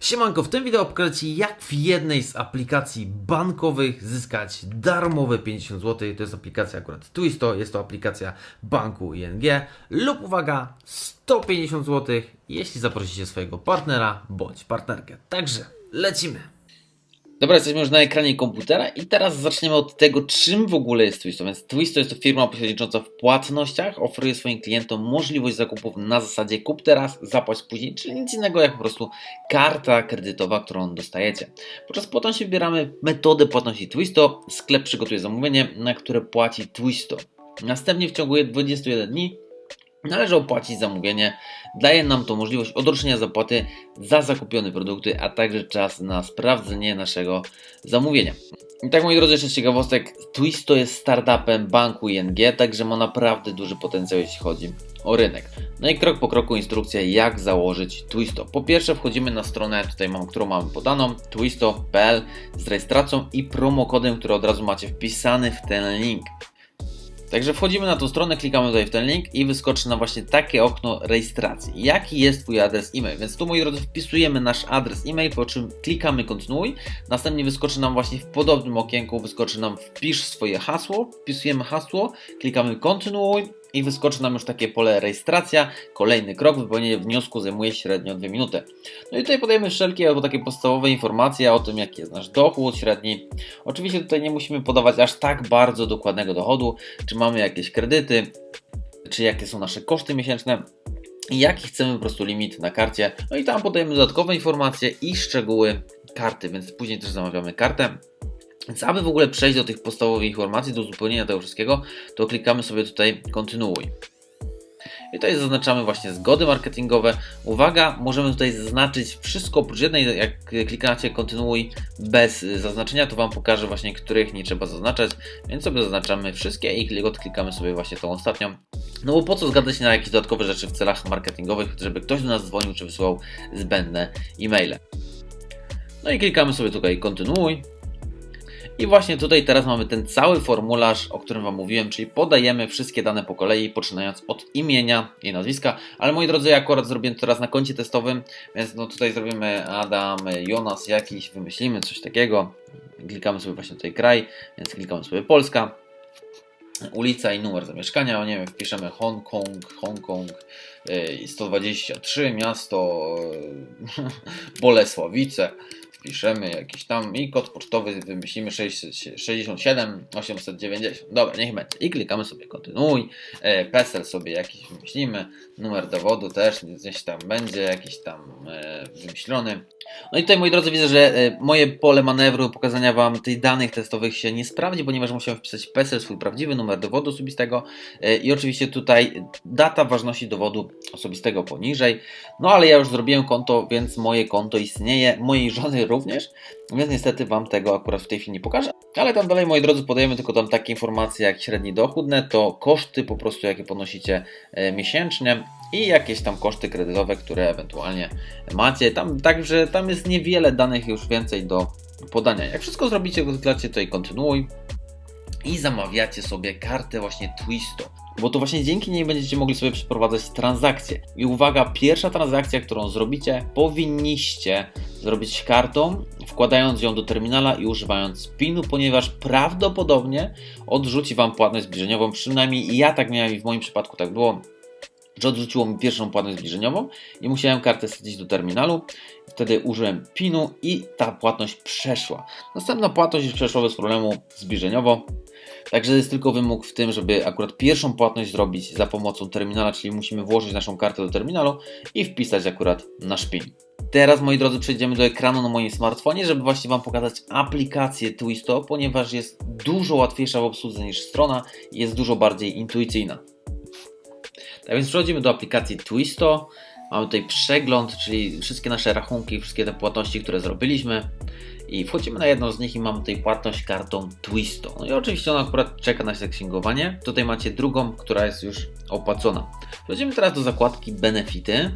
Siemanko, w tym wideo pokażę Ci jak w jednej z aplikacji bankowych zyskać darmowe 50 zł. To jest aplikacja akurat Twisto, jest to aplikacja banku ING lub uwaga 150 zł, jeśli zaprosicie swojego partnera bądź partnerkę. Także lecimy. Dobra, jesteśmy już na ekranie komputera i teraz zaczniemy od tego, czym w ogóle jest Twisto. Więc Twisto jest to firma pośrednicząca w płatnościach, oferuje swoim klientom możliwość zakupów na zasadzie kup teraz, zapłać później, czyli nic innego jak po prostu karta kredytowa, którą dostajecie. Podczas płatności wybieramy metodę płatności Twisto, sklep przygotuje zamówienie, na które płaci Twisto. Następnie w ciągu 21 dni Należy opłacić zamówienie. Daje nam to możliwość odroczenia zapłaty za zakupione produkty, a także czas na sprawdzenie naszego zamówienia. I tak moi drodzy, jeszcze ciekawostek, Twisto jest startupem banku ING, także ma naprawdę duży potencjał jeśli chodzi o rynek. No i krok po kroku instrukcja jak założyć Twisto. Po pierwsze wchodzimy na stronę, tutaj mam, którą mamy podaną, twisto.pl z rejestracją i promokodem, który od razu macie wpisany w ten link. Także wchodzimy na tą stronę, klikamy tutaj w ten link i wyskoczy nam właśnie takie okno rejestracji. Jaki jest Twój adres e-mail? Więc tu moi drodzy wpisujemy nasz adres e-mail, po czym klikamy kontynuuj. Następnie wyskoczy nam właśnie w podobnym okienku, wyskoczy nam wpisz swoje hasło, wpisujemy hasło, klikamy kontynuuj i wyskoczy nam już takie pole rejestracja. Kolejny krok, wypełnienie wniosku zajmuje średnio 2 minuty. No i tutaj podajemy wszelkie albo takie podstawowe informacje o tym, jaki jest nasz dochód średni. Oczywiście tutaj nie musimy podawać aż tak bardzo dokładnego dochodu, czy mamy jakieś kredyty, czy jakie są nasze koszty miesięczne i jaki chcemy po prostu limit na karcie. No i tam podajemy dodatkowe informacje i szczegóły karty, więc później też zamawiamy kartę. Więc aby w ogóle przejść do tych podstawowych informacji, do uzupełnienia tego wszystkiego, to klikamy sobie tutaj kontynuuj. I tutaj zaznaczamy właśnie zgody marketingowe. Uwaga, możemy tutaj zaznaczyć wszystko oprócz jednej, jak klikacie kontynuuj bez zaznaczenia, to Wam pokażę właśnie, których nie trzeba zaznaczać, więc sobie zaznaczamy wszystkie i odklikamy sobie właśnie tą ostatnią. No bo po co zgadzać się na jakieś dodatkowe rzeczy w celach marketingowych, żeby ktoś do nas dzwonił czy wysyłał zbędne e-maile. No i klikamy sobie tutaj kontynuuj. I właśnie tutaj teraz mamy ten cały formularz, o którym Wam mówiłem, czyli podajemy wszystkie dane po kolei, poczynając od imienia i nazwiska. Ale moi drodzy, ja akurat zrobiłem to teraz na koncie testowym, więc no tutaj zrobimy Adam, Jonas jakiś, wymyślimy coś takiego. Klikamy sobie właśnie tutaj kraj, więc klikamy sobie Polska. Ulica i numer zamieszkania, nie wiem, wpiszemy Hongkong, Hongkong 123, miasto Bolesławice wpiszemy jakiś tam i kod pocztowy wymyślimy 67 890. Dobra, niech będzie. I klikamy sobie kontynuuj. E, PESEL sobie jakiś wymyślimy. Numer dowodu też gdzieś tam będzie jakiś tam wymyślony. No i tutaj moi drodzy widzę, że e, moje pole manewru pokazania Wam tych danych testowych się nie sprawdzi, ponieważ musiałem wpisać PESEL, swój prawdziwy numer dowodu osobistego e, i oczywiście tutaj data ważności dowodu osobistego poniżej. No ale ja już zrobiłem konto, więc moje konto istnieje. Mojej żony również, więc niestety Wam tego akurat w tej chwili nie pokażę. Ale tam dalej, moi drodzy, podajemy tylko tam takie informacje jak średni dochód netto, koszty po prostu, jakie ponosicie e, miesięcznie i jakieś tam koszty kredytowe, które ewentualnie macie. Tam także tam jest niewiele danych już więcej do podania. Jak wszystko zrobicie, klikacie tutaj kontynuuj i zamawiacie sobie kartę właśnie Twisto. Bo to właśnie dzięki niej będziecie mogli sobie przeprowadzać transakcje. I uwaga, pierwsza transakcja, którą zrobicie, powinniście zrobić kartą, wkładając ją do terminala i używając PIN-u, ponieważ prawdopodobnie odrzuci Wam płatność zbliżeniową. Przynajmniej ja tak miałem i w moim przypadku tak było że odrzuciło mi pierwszą płatność zbliżeniową i musiałem kartę wsadzić do terminalu. Wtedy użyłem PIN-u i ta płatność przeszła. Następna płatność już przeszła bez problemu zbliżeniowo. Także jest tylko wymóg w tym, żeby akurat pierwszą płatność zrobić za pomocą terminala, czyli musimy włożyć naszą kartę do terminalu i wpisać akurat nasz PIN. Teraz, moi drodzy, przejdziemy do ekranu na moim smartfonie, żeby właśnie Wam pokazać aplikację Twisto, ponieważ jest dużo łatwiejsza w obsłudze niż strona i jest dużo bardziej intuicyjna. Tak więc przechodzimy do aplikacji Twisto. Mamy tutaj przegląd, czyli wszystkie nasze rachunki, wszystkie te płatności, które zrobiliśmy. I wchodzimy na jedną z nich i mamy tutaj płatność kartą Twisto. No i oczywiście ona akurat czeka na seksingowanie. Tutaj macie drugą, która jest już opłacona. Przechodzimy teraz do zakładki Benefity.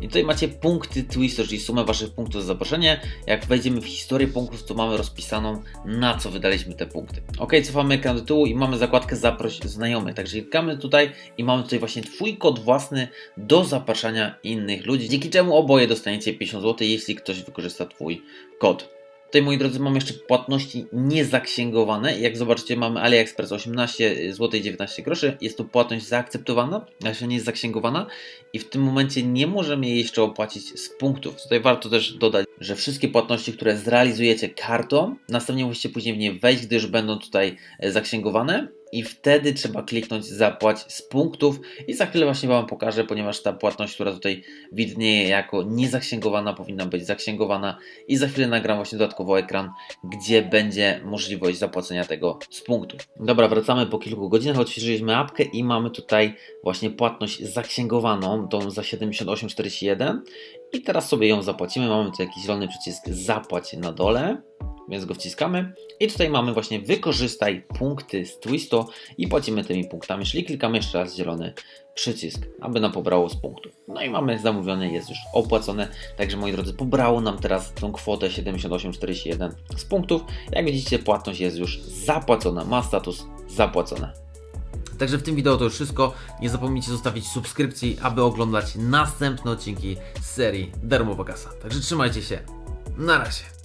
I tutaj macie punkty Twisto, czyli sumę waszych punktów za zaproszenie. Jak wejdziemy w historię punktów, to mamy rozpisaną na co wydaliśmy te punkty. Ok, cofamy ekran do tyłu i mamy zakładkę zaproś znajomych. Także klikamy tutaj i mamy tutaj właśnie twój kod własny do zapraszania innych ludzi, dzięki czemu oboje dostaniecie 50 zł, jeśli ktoś wykorzysta twój kod. Tutaj, moi drodzy, mam jeszcze płatności niezaksięgowane. Jak zobaczycie, mamy AliExpress 18 zł 19 groszy. Jest to płatność zaakceptowana, ale nie jest zaksięgowana i w tym momencie nie możemy jej jeszcze opłacić z punktów. Tutaj warto też dodać, że wszystkie płatności, które zrealizujecie kartą, następnie musicie później w nie wejść, gdyż będą tutaj e, zaksięgowane i wtedy trzeba kliknąć zapłać z punktów i za chwilę właśnie Wam pokażę, ponieważ ta płatność, która tutaj widnieje jako niezaksięgowana, powinna być zaksięgowana i za chwilę nagram właśnie dodatkowo ekran, gdzie będzie możliwość zapłacenia tego z punktów. Dobra, wracamy po kilku godzinach, odświeżyliśmy apkę i mamy tutaj właśnie płatność zaksięgowaną, tą za 78,41 i teraz sobie ją zapłacimy, mamy tu jakiś zielony przycisk zapłać na dole, więc go wciskamy i tutaj mamy właśnie wykorzystaj punkty z Twisto i płacimy tymi punktami, czyli klikamy jeszcze raz zielony przycisk, aby nam pobrało z punktów. No i mamy zamówione, jest już opłacone, także moi drodzy, pobrało nam teraz tą kwotę 78,41 z punktów. Jak widzicie, płatność jest już zapłacona, ma status zapłacone. Także w tym wideo to już wszystko. Nie zapomnijcie zostawić subskrypcji, aby oglądać następne odcinki z serii Darmowa Kasa. Także trzymajcie się. Na razie.